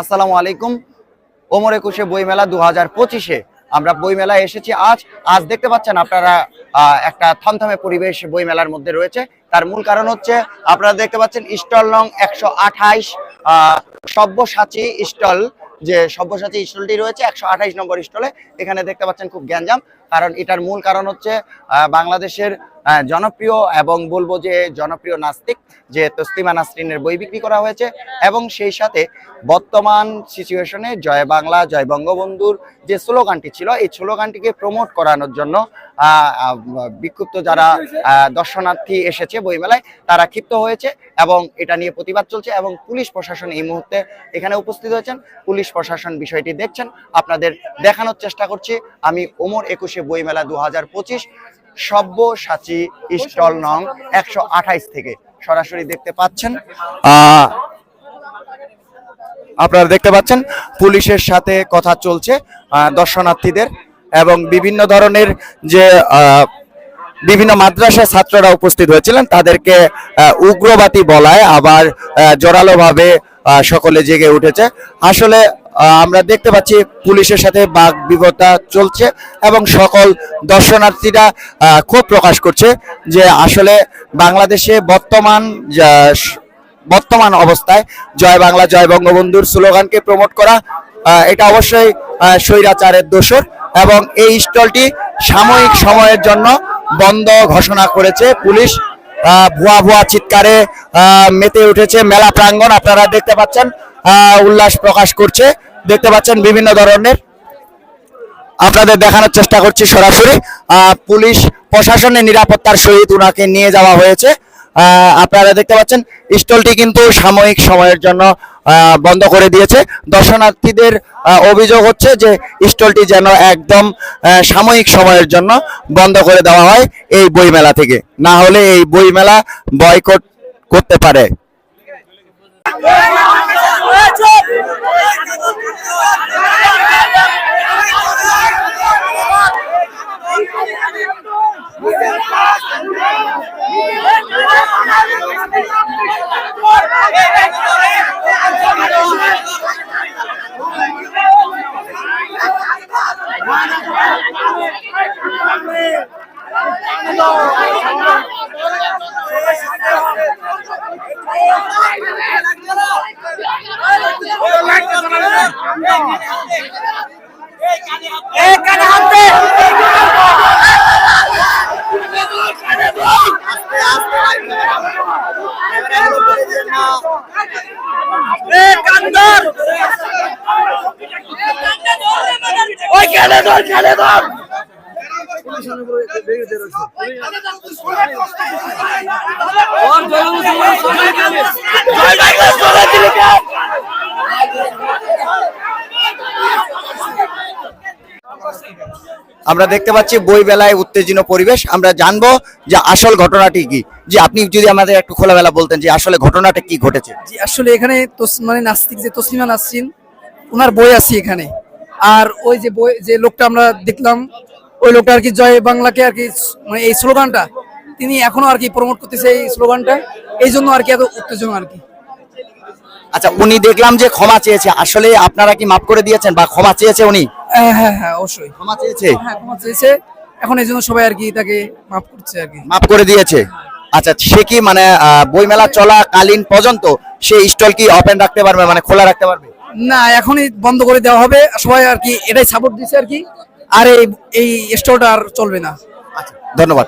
আসসালামু আলাইকুম। ওমর একুশে বইমেলা দু হাজার পঁচিশে আমরা বইমেলায় এসেছি। আজ আজ দেখতে পাচ্ছেন আপনারা একটা থমথমে পরিবেশ বইমেলার মধ্যে রয়েছে। তার মূল কারণ হচ্ছে, আপনারা দেখতে পাচ্ছেন স্টল নং একশো আঠাইশ সব্যসাচী স্টল, যে সব্যসাচী স্টলটি রয়েছে, একশো আঠাইশ নম্বর স্টলে। এখানে দেখতে পাচ্ছেন খুব গ্যাঞ্জাম, কারণ এটার মূল কারণ হচ্ছে বাংলাদেশের জনপ্রিয় এবং বলব যে জনপ্রিয় নাস্তিক, যে তসলিমা নাসরিনের বই বিক্রি করা হয়েছে এবং সেই সাথে বর্তমান সিচুয়েশনে জয় বাংলা, জয় বঙ্গবন্ধুর যে স্লোগানটি ছিল, এই স্লোগানটিকে প্রমোট করানোর জন্য বিক্ষুব্ধ যারা দর্শনার্থী এসেছে বইমেলায়, তারা ক্ষিপ্ত হয়েছে এবং এটা নিয়ে প্রতিবাদ চলছে এবং পুলিশ প্রশাসন এই মুহূর্তে এখানে উপস্থিত হয়েছেন। পুলিশ প্রশাসন বিষয়টি দেখছেন, আপনাদের দেখানোর চেষ্টা করছি। আমি ওমর একুশে বইমেলা দু হাজার পঁচিশ। পঁচিশ সব্যসাচী স্টল নং একশো আঠাইশ থেকে সরাসরি দেখতে পাচ্ছেন। আপনারা দেখতে পাচ্ছেন, পুলিশের সাথে কথা চলছে দর্শনার্থীদের এবং বিভিন্ন ধরনের যে বিভিন্ন মাদ্রাসা ছাত্ররা উপস্থিত হয়েছিলেন, তাদেরকে উগ্রবাদী বলায় আবার জোরালোভাবে সকলে জেগে উঠেছে। আসলে আমরা দেখতে পাচ্ছি পুলিশের সাথে বাঘ বিবতা চলছে এবং সকল দর্শনার্থীরা ক্ষোভ প্রকাশ করছে যে আসলে বাংলাদেশে বর্তমান বর্তমান অবস্থায় জয় বাংলা, জয় বঙ্গবন্ধুর স্লোগানকে প্রমোট করা এটা অবশ্যই স্বৈরাচারের দোষর এবং এই স্টলটি সাময়িক সময়ের জন্য বন্ধ ঘোষণা করেছে পুলিশ ভুয়া ভুয়া চিৎকারে মেতে উঠেছে মেলা প্রাঙ্গণ। আপনারা দেখতে পাচ্ছেন উল্লাস প্রকাশ করছে। দেখতে পাচ্ছেন বিভিন্ন ধরনের। আপনাদের দেখানোর চেষ্টা করছি সরাসরি। পুলিশ প্রশাসনের নিরাপত্তার সহিত ওনাকে নিয়ে যাওয়া হয়েছে। আপনারা দেখতে পাচ্ছেন, স্টলটি কিন্তু সাময়িক সময়ের জন্য বন্ধ করে দিয়েছে। দর্শনার্থীদের অভিযোগ হচ্ছে যে স্টলটি যেন একদম সাময়িক সময়ের জন্য বন্ধ করে দেওয়া হয় এই বইমেলা থেকে। না হলে এই বইমেলা বয়কট করতে পারে। ওই খেলে ধর খেলে ধর জয় বাংলা জয় দিলীপ আমরা দেখতে পাচ্ছি বই বেলায় উত্তেজিত পরিবেশ। আমরা জানব যে আসল ঘটনাটি কি। যে আপনি যদি আমাদের একটু খোলামেলা বলতেন যে আসলে ঘটনাটা কি ঘটেছে। জি আসলে এখানে মানে নাস্তিক যে তসলিমা নাসরিন ওনার বই আছে এখানে। আর ওই যে বই যে লোকটা আমরা দেখলাম ওই লোকটা আর কি জয় বাংলাকে আর কি মানে এই স্লোগানটা তিনি এখনও আর কি প্রমোট করতেছে এই স্লোগানটা। এই জন্য আর কি এত উত্তেজনা আর কি। আচ্ছা উনি দেখলাম যে ক্ষমা চেয়েছে। আসলে আপনারা কি মাফ করে দিয়েছেন বা ক্ষমা চেয়েছে উনি? হ্যাঁ হ্যাঁ হ্যাঁ অবশ্যই। ক্ষমা চেয়েছে? হ্যাঁ ক্ষমা চেয়েছে। এখন এই জন্য সবাই আর কি তাকে মাফ করছে আর কি। মাফ করে দিয়েছে। আচ্ছা সে কি মানে বইমেলা চলাকালীন পর্যন্ত সেই স্টল কি ওপেন রাখতে পারবে মানে খোলা রাখতে পারবে? না এখনই বন্ধ করে দেওয়া হবে। সবাই আর কি এটাই সাপোর্ট দিচ্ছে আর কি। আর এই এই স্টোরটা আর চলবে না। আচ্ছা ধন্যবাদ।